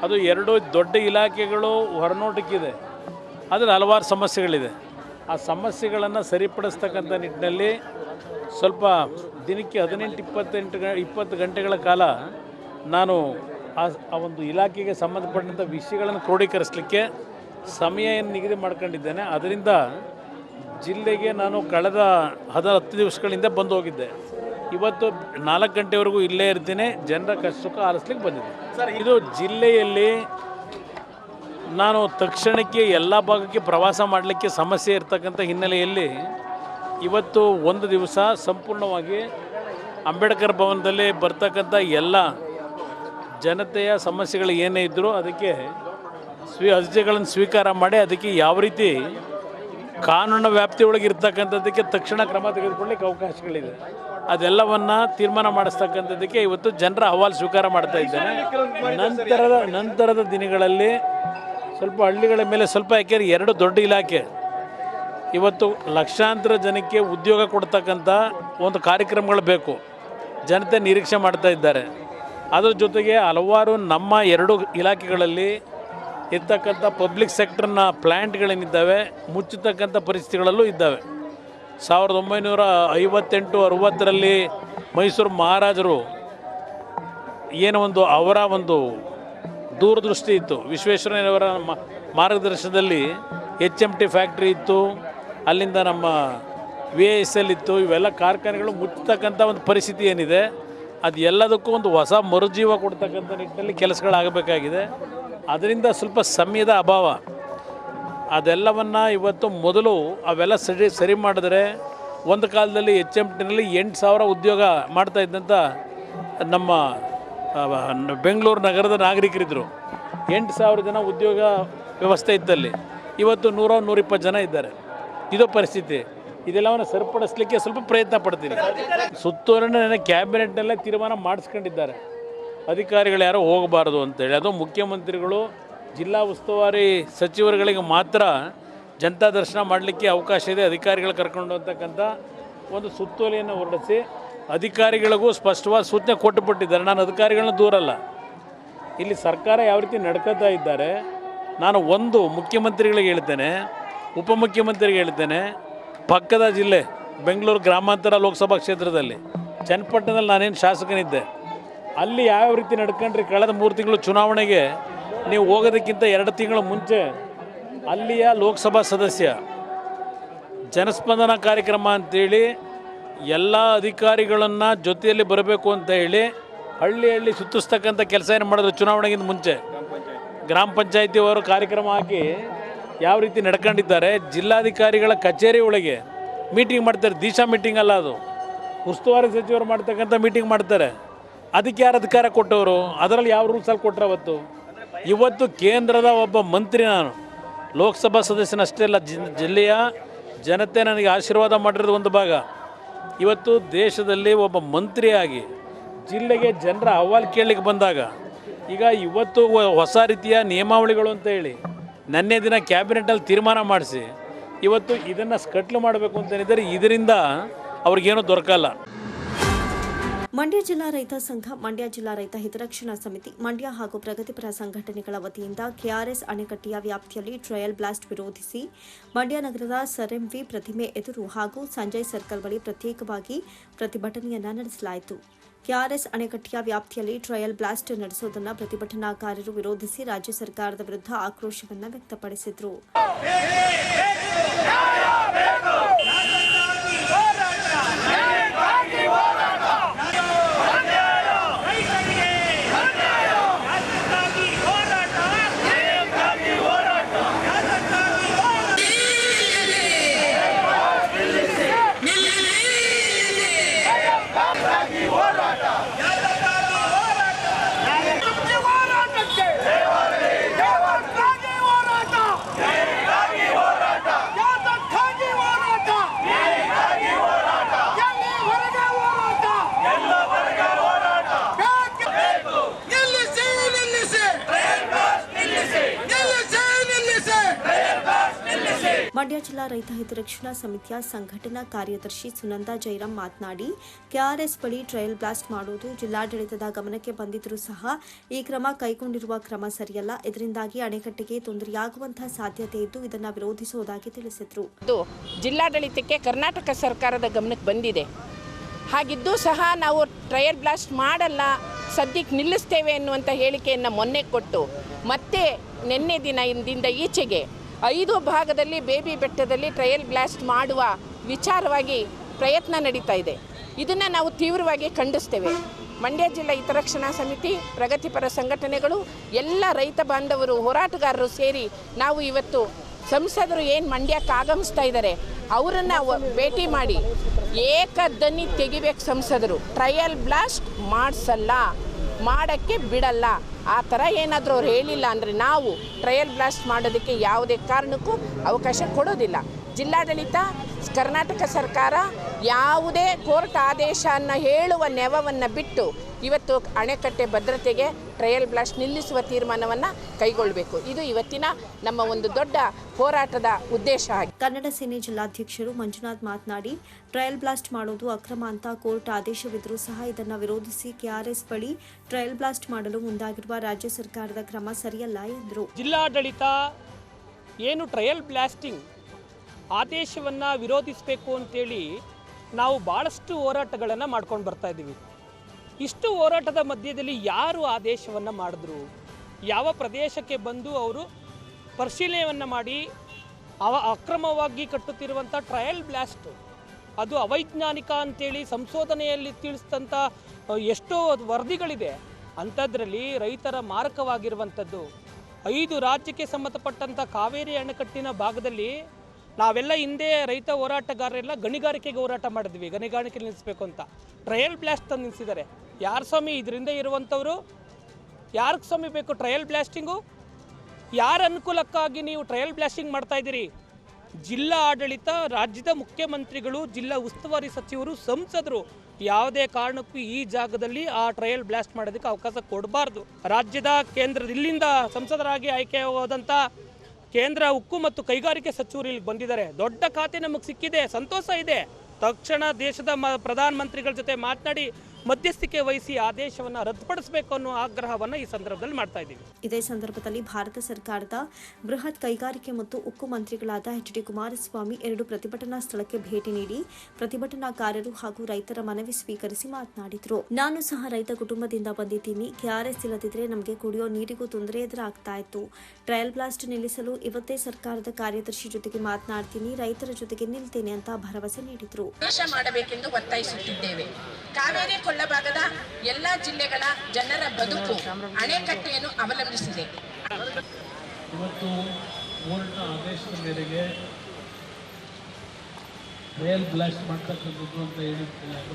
ಅದು ಎರಡು ದೊಡ್ಡ ಇಲಾಖೆಗಳು ಹೊರನೋಟಕ್ಕಿದೆ. ಆದರೆ ಹಲವಾರು ಸಮಸ್ಯೆಗಳಿದೆ. ಆ ಸಮಸ್ಯೆಗಳನ್ನು ಸರಿಪಡಿಸ್ತಕ್ಕಂಥ ನಿಟ್ಟಿನಲ್ಲಿ ಸ್ವಲ್ಪ ದಿನಕ್ಕೆ ಹದಿನೆಂಟು, ಇಪ್ಪತ್ತೆಂಟು ಗ, ಇಪ್ಪತ್ತು ಗಂಟೆಗಳ ಕಾಲ ನಾನು ಆ ಒಂದು ಇಲಾಖೆಗೆ ಸಂಬಂಧಪಟ್ಟಂಥ ವಿಷಯಗಳನ್ನು ಕ್ರೋಢೀಕರಿಸಲಿಕ್ಕೆ ಸಮಯ ನಿಗದಿ ಮಾಡ್ಕೊಂಡಿದ್ದೇನೆ. ಅದರಿಂದ ಜಿಲ್ಲೆಗೆ ನಾನು ಕಳೆದ ಹದ ಹತ್ತು ದಿವಸಗಳಿಂದ ಬಂದು ಹೋಗಿದ್ದೆ. ಇವತ್ತು ನಾಲ್ಕು ಗಂಟೆವರೆಗೂ ಇಲ್ಲೇ ಇರ್ತೀನಿ. ಜನರ ಕಷ್ಟ ಸುಖ ಆಲಿಸ್ಲಿಕ್ಕೆ ಸರ್ ಇದು ಜಿಲ್ಲೆಯಲ್ಲಿ ನಾನು ತಕ್ಷಣಕ್ಕೆ ಎಲ್ಲ ಭಾಗಕ್ಕೆ ಪ್ರವಾಸ ಮಾಡಲಿಕ್ಕೆ ಸಮಸ್ಯೆ ಇರ್ತಕ್ಕಂಥ ಹಿನ್ನೆಲೆಯಲ್ಲಿ ಇವತ್ತು ಒಂದು ದಿವಸ ಸಂಪೂರ್ಣವಾಗಿ ಅಂಬೇಡ್ಕರ್ ಭವನದಲ್ಲಿ ಬರ್ತಕ್ಕಂಥ ಎಲ್ಲ ಜನತೆಯ ಸಮಸ್ಯೆಗಳು ಏನೇ ಇದ್ದರೂ ಅದಕ್ಕೆ ಸ್ವೀ ಅರ್ಜಿಗಳನ್ನು ಸ್ವೀಕಾರ ಮಾಡಿ ಅದಕ್ಕೆ ಯಾವ ರೀತಿ ಕಾನೂನಿನ ವ್ಯಾಪ್ತಿಯೊಳಗೆ ಇರ್ತಕ್ಕಂಥದ್ದಕ್ಕೆ ತಕ್ಷಣ ಕ್ರಮ ತೆಗೆದುಕೊಳ್ಳಿಕ್ಕೆ ಅವಕಾಶಗಳಿದೆ. ಅದೆಲ್ಲವನ್ನು ತೀರ್ಮಾನ ಮಾಡಿಸ್ತಕ್ಕಂಥದ್ದಕ್ಕೆ ಇವತ್ತು ಜನರ ಅಹವಾಲು ಸ್ವೀಕಾರ ಮಾಡ್ತಾ ಇದ್ದೇನೆ. ನಂತರದ ನಂತರದ ದಿನಗಳಲ್ಲಿ ಸ್ವಲ್ಪ ಹಳ್ಳಿಗಳ ಮೇಲೆ ಸ್ವಲ್ಪ ಯಾಕೆ ಎರಡು ದೊಡ್ಡ ಇಲಾಖೆ. ಇವತ್ತು ಲಕ್ಷಾಂತರ ಜನಕ್ಕೆ ಉದ್ಯೋಗ ಕೊಡ್ತಕ್ಕಂಥ ಒಂದು ಕಾರ್ಯಕ್ರಮಗಳು ಬೇಕು. ಜನತೆ ನಿರೀಕ್ಷೆ ಮಾಡ್ತಾ ಇದ್ದಾರೆ. ಅದರ ಜೊತೆಗೆ ಹಲವಾರು ನಮ್ಮ ಎರಡು ಇಲಾಖೆಗಳಲ್ಲಿ ಇರ್ತಕ್ಕಂಥ ಪಬ್ಲಿಕ್ ಸೆಕ್ಟರ್ನ ಪ್ಲ್ಯಾಂಟ್ಗಳೇನಿದ್ದಾವೆ ಮುಚ್ಚತಕ್ಕಂಥ ಪರಿಸ್ಥಿತಿಗಳಲ್ಲೂ ಇದ್ದಾವೆ. ಸಾವಿರದ ಒಂಬೈನೂರ ಐವತ್ತೆಂಟು ಅರುವತ್ತರಲ್ಲಿ ಮೈಸೂರು ಮಹಾರಾಜರು ಏನು ಒಂದು ಅವರ ಒಂದು ದೂರದೃಷ್ಟಿ ಇತ್ತು. ವಿಶ್ವೇಶ್ವರಯ್ಯನವರ ಮಾರ್ಗದರ್ಶನದಲ್ಲಿ ಎಚ್ ಎಂ ಟಿ ಫ್ಯಾಕ್ಟ್ರಿ ಇತ್ತು, ಅಲ್ಲಿಂದ ನಮ್ಮ ವಿ ಎಸ್ ಎಲ್ ಇತ್ತು, ಇವೆಲ್ಲ ಕಾರ್ಖಾನೆಗಳು ಮುಚ್ಚತಕ್ಕಂಥ ಒಂದು ಪರಿಸ್ಥಿತಿ ಏನಿದೆ ಅದು ಎಲ್ಲದಕ್ಕೂ ಒಂದು ಹೊಸ ಮರುಜೀವ ಕೊಡ್ತಕ್ಕಂಥ ನಿಟ್ಟಿನಲ್ಲಿ ಕೆಲಸಗಳಾಗಬೇಕಾಗಿದೆ. ಅದರಿಂದ ಸ್ವಲ್ಪ ಸಮಯದ ಅಭಾವ. ಅದೆಲ್ಲವನ್ನು ಇವತ್ತು ಮೊದಲು ಅವೆಲ್ಲ ಸರಿ ಸರಿ ಮಾಡಿದ್ರೆ ಒಂದು ಕಾಲದಲ್ಲಿ ಎಚ್ ಎಂ ಟಿನಲ್ಲಿ ಎಂಟು ಸಾವಿರ ಉದ್ಯೋಗ ಮಾಡ್ತಾ ಇದ್ದಂಥ ನಮ್ಮ ಬೆಂಗಳೂರು ನಗರದ ನಾಗರಿಕರಿದ್ದರು ಎಂಟು ಸಾವಿರ ಜನ ಉದ್ಯೋಗ ವ್ಯವಸ್ಥೆ ಇದ್ದಲ್ಲಿ ಇವತ್ತು ನೂರ, ನೂರಿಪ್ಪತ್ತು ಜನ ಇದ್ದಾರೆ. ಇದು ಪರಿಸ್ಥಿತಿ. ಇದೆಲ್ಲವನ್ನು ಸರಿಪಡಿಸ್ಲಿಕ್ಕೆ ಸ್ವಲ್ಪ ಪ್ರಯತ್ನ ಪಡ್ತೀನಿ. ಸುತ್ತೂರಿನ ನನ್ನ ಕ್ಯಾಬಿನೆಟ್ನಲ್ಲೇ ತೀರ್ಮಾನ ಮಾಡಿಸ್ಕೊಂಡಿದ್ದಾರೆ. ಅಧಿಕಾರಿಗಳು ಯಾರೋ ಹೋಗಬಾರ್ದು ಅಂತೇಳಿ. ಅದು ಮುಖ್ಯಮಂತ್ರಿಗಳು, ಜಿಲ್ಲಾ ಉಸ್ತುವಾರಿ ಸಚಿವರುಗಳಿಗೆ ಮಾತ್ರ ಜನತಾ ದರ್ಶನ ಮಾಡಲಿಕ್ಕೆ ಅವಕಾಶ ಇದೆ. ಅಧಿಕಾರಿಗಳು ಕರ್ಕೊಂಡು ಅಂತಕ್ಕಂಥ ಒಂದು ಸುತ್ತೋಲೆಯನ್ನು ಹೊರಡಿಸಿ ಅಧಿಕಾರಿಗಳಿಗೂ ಸ್ಪಷ್ಟವಾದ ಸೂಚನೆ ಕೊಟ್ಟುಬಿಟ್ಟಿದ್ದಾರೆ. ನಾನು ಅಧಿಕಾರಿಗಳನ್ನ ದೂರಲ್ಲ ಇಲ್ಲಿ ಸರ್ಕಾರ ಯಾವ ರೀತಿ ನಡ್ಕೋತಾ ಇದ್ದಾರೆ, ನಾನು ಒಂದು ಮುಖ್ಯಮಂತ್ರಿಗಳಿಗೆ ಹೇಳ್ತೇನೆ, ಉಪಮುಖ್ಯಮಂತ್ರಿಗೆ ಹೇಳ್ತೇನೆ, ಪಕ್ಕದ ಜಿಲ್ಲೆ, ಬೆಂಗಳೂರು ಗ್ರಾಮಾಂತರ ಲೋಕಸಭಾ ಕ್ಷೇತ್ರದಲ್ಲಿ, ಚನ್ನಪಟ್ಟಣದಲ್ಲಿ ನಾನೇನು ಶಾಸಕನಿದ್ದೆ ಅಲ್ಲಿ ಯಾವ ರೀತಿ ನಡ್ಕೊಂಡ್ರಿ? ಕಳೆದ ಮೂರು ತಿಂಗಳು ಚುನಾವಣೆಗೆ ನೀವು ಹೋಗೋದಕ್ಕಿಂತ ಎರಡು ತಿಂಗಳ ಮುಂಚೆ ಅಲ್ಲಿಯ ಲೋಕಸಭಾ ಸದಸ್ಯ, ಜನಸ್ಪಂದನ ಕಾರ್ಯಕ್ರಮ ಅಂತೇಳಿ ಎಲ್ಲ ಅಧಿಕಾರಿಗಳನ್ನು ಜೊತೆಯಲ್ಲಿ ಬರಬೇಕು ಅಂತ ಹೇಳಿ ಹಳ್ಳಿ ಹಳ್ಳಿ ಸುತ್ತಿಸ್ತಕ್ಕಂಥ ಕೆಲಸ ಏನು ಮಾಡಿದ್ರು ಚುನಾವಣೆಗಿಂತ ಮುಂಚೆ? ಗ್ರಾಮ ಪಂಚಾಯತಿಯವರು ಕಾರ್ಯಕ್ರಮ ಹಾಕಿ ಯಾವ ರೀತಿ ನಡ್ಕೊಂಡಿದ್ದಾರೆ? ಜಿಲ್ಲಾಧಿಕಾರಿಗಳ ಕಚೇರಿ ಒಳಗೆ ಮೀಟಿಂಗ್ ಮಾಡ್ತಾರೆ. ದಿಶಾ ಮೀಟಿಂಗ್ ಅಲ್ಲ ಅದು. ಉಸ್ತುವಾರಿ ಸಚಿವರು ಮಾಡ್ತಕ್ಕಂಥ ಮೀಟಿಂಗ್ ಮಾಡ್ತಾರೆ. ಅದಕ್ಕೆ ಯಾರು ಅಧಿಕಾರ ಕೊಟ್ಟವರು? ಅದರಲ್ಲಿ ಯಾವ ರೂಲ್ಸಲ್ಲಿ ಕೊಟ್ಟರೆ ಅವತ್ತು? ಇವತ್ತು ಕೇಂದ್ರದ ಒಬ್ಬ ಮಂತ್ರಿ ನಾನು. ಲೋಕಸಭಾ ಸದಸ್ಯನಷ್ಟೇ ಅಲ್ಲ, ಜಿ- ಜಿಲ್ಲೆಯ ಜನತೆ ನನಗೆ ಆಶೀರ್ವಾದ ಮಾಡಿರೋದು ಒಂದು ಭಾಗ. ಇವತ್ತು ದೇಶದಲ್ಲಿ ಒಬ್ಬ ಮಂತ್ರಿಯಾಗಿ ಜಿಲ್ಲೆಗೆ ಜನರ ಅಹವಾಲು ಕೇಳಲಿಕ್ಕೆ ಬಂದಾಗ, ಈಗ ಇವತ್ತು ಹೊಸ ರೀತಿಯ ನಿಯಮಾವಳಿಗಳು ಅಂತ ಹೇಳಿ, ನನ್ನೇ ದಿನ ಕ್ಯಾಬಿನೆಟಲ್ಲಿ ತೀರ್ಮಾನ ಮಾಡಿಸಿ, ಇವತ್ತು ಇದನ್ನು ಸ್ಕಟ್ಲು ಮಾಡಬೇಕು ಅಂತ ಹೇಳಿದರೆ ಇದರಿಂದ ಅವ್ರಿಗೇನೂ ದೊರಕಲ್ಲ. ಮಂಡ್ಯ ಜಿಲ್ಲಾ ರೈತ ಸಂಘ, ಮಂಡ್ಯ ಜಿಲ್ಲಾ ರೈತ ಹಿತರಕ್ಷಣಾ ಸಮಿತಿ, ಮಂಡ್ಯ ಹಾಗೂ ಪ್ರಗತಿಪರ ಸಂಘಟನೆಗಳ ವತಿಯಿಂದ ಕೆಆರ್ಎಸ್ ಅಣೆಕಟ್ಟೆಯ ವ್ಯಾಪ್ತಿಯಲ್ಲಿ ಟ್ರಯಲ್ ಬ್ಲಾಸ್ಟ್ ವಿರೋಧಿಸಿ ಮಂಡ್ಯ ನಗರದ ಸರ್ ಎಂವಿ ಪ್ರತಿಮೆ ಎದುರು ಹಾಗೂ ಸಂಜಯ್ ಸರ್ಕಲ್ ಬಳಿ ಪ್ರತ್ಯೇಕವಾಗಿ ಪ್ರತಿಭಟನೆಯನ್ನು ನಡೆಸಲಾಯಿತು. ಕೆಆರ್ಎಸ್ ಅಣೆಕಟ್ಟೆಯ ವ್ಯಾಪ್ತಿಯಲ್ಲಿ ಟ್ರಯಲ್ ಬ್ಲಾಸ್ಟ್ ನಡೆಸುವುದನ್ನು ಪ್ರತಿಭಟನಾಕಾರರು ವಿರೋಧಿಸಿ ರಾಜ್ಯ ಸರ್ಕಾರದ ವಿರುದ್ಧ ಆಕ್ರೋಶವನ್ನು ವ್ಯಕ್ತಪಡಿಸಿದರು. ಮಂಡ್ಯ ಜಿಲ್ಲಾ ರೈತ ಹಿತರಕ್ಷಣಾ ಸಮಿತಿಯ ಸಂಘಟನಾ ಕಾರ್ಯದರ್ಶಿ ಸುನಂದ ಜೈರಾಮ್ ಮಾತನಾಡಿ, ಕೆಆರ್ಎಸ್ ಬಳಿ ಟ್ರಯಲ್ ಬ್ಲಾಸ್ಟ್ ಮಾಡುವುದು ಜಿಲ್ಲಾಡಳಿತದ ಗಮನಕ್ಕೆ ಬಂದಿದ್ದರೂ ಸಹ ಈ ಕ್ರಮ ಕೈಗೊಂಡಿರುವ ಕ್ರಮ ಸರಿಯಲ್ಲ. ಇದರಿಂದಾಗಿ ಅಣೆಕಟ್ಟೆಗೆ ತೊಂದರೆಯಾಗುವಂತಹ ಸಾಧ್ಯತೆ ಇದ್ದು ಇದನ್ನು ವಿರೋಧಿಸುವುದಾಗಿ ತಿಳಿಸಿದರು. ಜಿಲ್ಲಾಡಳಿತಕ್ಕೆ ಕರ್ನಾಟಕ ಸರ್ಕಾರದ ಗಮನಕ್ಕೆ ಬಂದಿದೆ. ಹಾಗಿದ್ದು ಸಹ ನಾವು ಟ್ರಯಲ್ ಬ್ಲಾಸ್ಟ್ ಮಾಡಲ್ಲ, ಸದ್ಯಕ್ಕೆ ನಿಲ್ಲಿಸ್ತೇವೆ ಎನ್ನುವಂಥ ಹೇಳಿಕೆಯನ್ನು ಮೊನ್ನೆ ಕೊಟ್ಟು ಮತ್ತೆ ನಿನ್ನೆ ದಿನ ಇಂದಿಂದ ಈಚೆಗೆ ಐದು ಭಾಗದಲ್ಲಿ ಬೇಬಿ ಬೆಟ್ಟದಲ್ಲಿ ಟ್ರಯಲ್ ಬ್ಲಾಸ್ಟ್ ಮಾಡುವ ವಿಚಾರವಾಗಿ ಪ್ರಯತ್ನ ನಡೀತಾ ಇದೆ. ಇದನ್ನು ನಾವು ತೀವ್ರವಾಗಿ ಖಂಡಿಸ್ತೇವೆ. ಮಂಡ್ಯ ಜಿಲ್ಲಾ ಹಿತರಕ್ಷಣಾ ಸಮಿತಿ, ಪ್ರಗತಿಪರ ಸಂಘಟನೆಗಳು, ಎಲ್ಲ ರೈತ ಬಾಂಧವರು, ಹೋರಾಟಗಾರರು ಸೇರಿ ನಾವು ಇವತ್ತು ಸಂಸದರು ಏನು ಮಂಡ್ಯಕ್ಕೆ ಆಗಮಿಸ್ತಾ ಇದ್ದಾರೆ ಅವರನ್ನು ಭೇಟಿ ಮಾಡಿ ಏಕದನಿ ತೆಗಿಬೇಕು ಸಂಸದರು. ಟ್ರಯಲ್ ಬ್ಲಾಸ್ಟ್ ಮಾಡಿಸಲ್ಲ. ಮಾಡೋಕ್ಕೆ ಬಿಡಲ್ಲ. ಆ ಥರ ಏನಾದರೂ ಅವ್ರು ಹೇಳಿಲ್ಲ ಅಂದರೆ ನಾವು ಟ್ರಯಲ್ ಬ್ಲಾಸ್ಟ್ ಮಾಡೋದಕ್ಕೆ ಯಾವುದೇ ಕಾರಣಕ್ಕೂ ಅವಕಾಶ ಕೊಡೋದಿಲ್ಲ. ಜಿಲ್ಲಾಡಳಿತ, ಕರ್ನಾಟಕ ಸರ್ಕಾರ ಯಾವುದೇ ಕೋರ್ಟ್ ಆದೇಶವನ್ನು ಹೇಳುವ ನೆವವನ್ನು ಬಿಟ್ಟು ಇವತ್ತು ಅಣೆಕಟ್ಟೆ ಭದ್ರತೆಗೆ ಟ್ರಯಲ್ ಬ್ಲಾಸ್ಟ್ ನಿಲ್ಲಿಸುವ ತೀರ್ಮಾನವನ್ನು ಕೈಗೊಳ್ಳಬೇಕು. ಇದು ಇವತ್ತಿನ ನಮ್ಮ ಒಂದು ದೊಡ್ಡ ಹೋರಾಟದ ಉದ್ದೇಶ ಆಗಿದೆ ಕನ್ನಡ ಸೇನೆ ಜಿಲ್ಲಾಧ್ಯಕ್ಷರು ಮಂಜುನಾಥ್ ಮಾತನಾಡಿ ಟ್ರಯಲ್ ಬ್ಲಾಸ್ಟ್ ಮಾಡೋದು ಅಕ್ರಮ ಅಂತ ಕೋರ್ಟ್ ಆದೇಶವಿದ್ದರೂ ಸಹ ಇದನ್ನು ವಿರೋಧಿಸಿ ಕೆಆರ್ಎಸ್ ಬಳಿ ಟ್ರಯಲ್ ಬ್ಲಾಸ್ಟ್ ಮಾಡಲು ಮುಂದಾಗಿರುವ ರಾಜ್ಯ ಸರ್ಕಾರದ ಕ್ರಮ ಸರಿಯಲ್ಲ ಎಂದರು. ಜಿಲ್ಲಾಡಳಿತ ಏನು ಟ್ರಯಲ್ ಬ್ಲಾಸ್ಟಿಂಗ್ ಆದೇಶವನ್ನು ವಿರೋಧಿಸಬೇಕು ಅಂತೇಳಿ ನಾವು ಭಾಳಷ್ಟು ಹೋರಾಟಗಳನ್ನು ಮಾಡ್ಕೊಂಡು ಬರ್ತಾ ಇದ್ದೀವಿ. ಇಷ್ಟು ಹೋರಾಟದ ಮಧ್ಯದಲ್ಲಿ ಯಾರು ಆದೇಶವನ್ನು ಮಾಡಿದ್ರು? ಯಾವ ಪ್ರದೇಶಕ್ಕೆ ಬಂದು ಅವರು ಪರಿಶೀಲನೆಯನ್ನು ಮಾಡಿ ಅವ ಅಕ್ರಮವಾಗಿ ಕಟ್ಟುತ್ತಿರುವಂಥ ಟ್ರಯಲ್ ಬ್ಲಾಸ್ಟ್ ಅದು ಅವೈಜ್ಞಾನಿಕ ಅಂತೇಳಿ ಸಂಶೋಧನೆಯಲ್ಲಿ ತಿಳಿಸಿದಂಥ ಎಷ್ಟೋ ವರದಿಗಳಿದೆ. ಅಂಥದ್ರಲ್ಲಿ ರೈತರ ಮಾರಕವಾಗಿರುವಂಥದ್ದು. ಐದು ರಾಜ್ಯಕ್ಕೆ ಸಂಬಂಧಪಟ್ಟಂಥ ಕಾವೇರಿ ಅಣೆಕಟ್ಟಿನ ಭಾಗದಲ್ಲಿ ನಾವೆಲ್ಲ ಹಿಂದೆ ರೈತ ಹೋರಾಟಗಾರರೆಲ್ಲ ಗಣಿಗಾರಿಕೆಗೆ ಹೋರಾಟ ಮಾಡಿದ್ವಿ, ಗಣಿಗಾರಿಕೆ ನಿಲ್ಲಿಸಬೇಕು ಅಂತ. ಟ್ರಯಲ್ ಬ್ಲಾಸ್ಟ್ ತಂದು ನಿಲ್ಲಿಸಿದ್ದಾರೆ. ಯಾರು ಸ್ವಾಮಿ? ಇದರಿಂದ ಇರುವಂಥವರು? ಯಾರಿಗೆ ಸ್ವಾಮಿ ಬೇಕು ಟ್ರಯಲ್ ಬ್ಲಾಸ್ಟಿಂಗು ಯಾರ ಅನುಕೂಲಕ್ಕಾಗಿ ನೀವು ಟ್ರಯಲ್ ಬ್ಲಾಸ್ಟಿಂಗ್ ಮಾಡ್ತಾ ಇದ್ದೀರಿ? ಜಿಲ್ಲಾ ಆಡಳಿತ, ರಾಜ್ಯದ ಮುಖ್ಯಮಂತ್ರಿಗಳು, ಜಿಲ್ಲಾ ಉಸ್ತುವಾರಿ ಸಚಿವರು, ಸಂಸದರು ಯಾವುದೇ ಕಾರಣಕ್ಕೂ ಈ ಜಾಗದಲ್ಲಿ ಆ ಟ್ರಯಲ್ ಬ್ಲಾಸ್ಟ್ ಮಾಡೋದಕ್ಕೆ ಅವಕಾಶ ಕೊಡಬಾರ್ದು. ರಾಜ್ಯದ ಕೇಂದ್ರದ ಇಲ್ಲಿಂದ ಸಂಸದರಾಗಿ ಆಯ್ಕೆ ಹೋದಂಥ ಕೇಂದ್ರ ಉಕ್ಕು ಮತ್ತು ಕೈಗಾರಿಕೆ ಸಚಿವರು ಇಲ್ಲಿ ಬಂದಿದ್ದಾರೆ. ದೊಡ್ಡ ಖಾತೆ ನಮಗೆ ಸಿಕ್ಕಿದೆ, ಸಂತೋಷ ಇದೆ. ತಕ್ಷಣ ದೇಶದ ಪ್ರಧಾನಮಂತ್ರಿಗಳ ಜೊತೆ ಮಾತನಾಡಿ ಮಧ್ಯಸ್ಥಿಕೆ ವಹಿಸಿ ಆದೇಶವನ್ನು ರದ್ದುಪಡಿಸಬೇಕು ಅನ್ನೋ ಆಗ್ರಹವನ್ನು ಈ ಸಂದರ್ಭದಲ್ಲಿ ಮಾಡ್ತಾ ಇದ್ದೀವಿ. ಇದೇ ಸಂದರ್ಭದಲ್ಲಿ ಭಾರತ ಸರ್ಕಾರದ ಬೃಹತ್ ಕೈಗಾರಿಕೆ ಮತ್ತು ಉಕ್ಕು ಮಂತ್ರಿಗಳಾದ ಎಚ್ ಡಿ ಕುಮಾರಸ್ವಾಮಿ ಎರಡು ಪ್ರತಿಭಟನಾ ಸ್ಥಳಕ್ಕೆ ಭೇಟಿ ನೀಡಿ ಪ್ರತಿಭಟನಾಕಾರರು ಹಾಗೂ ರೈತರ ಮನವಿ ಸ್ವೀಕರಿಸಿ ಮಾತನಾಡಿದರು. ನಾನು ಸಹ ರೈತ ಕುಟುಂಬದಿಂದ ಬಂದಿದ್ದೀನಿ. ಕೆಆರ್ಎಸ್ ಇಲ್ಲದಿದ್ರೆ ನಮಗೆ ಕುಡಿಯೋ ನೀರಿಗೂ ತೊಂದರೆ ಎದುರಾಗ್ತಾ ಇತ್ತು. ಟ್ರಯಲ್ ಬ್ಲಾಸ್ಟ್ ನಿಲ್ಲಿಸಲು ಇವತ್ತೇ ಸರ್ಕಾರದ ಕಾರ್ಯದರ್ಶಿ ಜೊತೆಗೆ ಮಾತನಾಡ್ತೀನಿ ರೈತರ ಜೊತೆಗೆ ನಿಲ್ತೇನೆ ಅಂತ ಭರವಸೆ ನೀಡಿದರು. ಮಾಡಬೇಕೆಂದು ಒತ್ತಾಯಿಸುತ್ತಿದ್ದೇವೆ. ಕಾವೇರಿ ಕೊಳ್ಳಭಾಗದ ಎಲ್ಲ ಜಿಲ್ಲೆಗಳ ಜನರ ಬದುಕು ಅಣೆಕಟ್ಟೆಯನ್ನು ಅವಲಂಬಿಸಿದೆ. ಇವತ್ತು ಕೋರ್ಟ್ನ ಆದೇಶದ ಮೇರೆಗೆ ರೈಲ್ ಬ್ಲಾಸ್ಟ್ ಮಾಡ್ತಕ್ಕಂಥದ್ದು ಅಂತ ಹೇಳಿ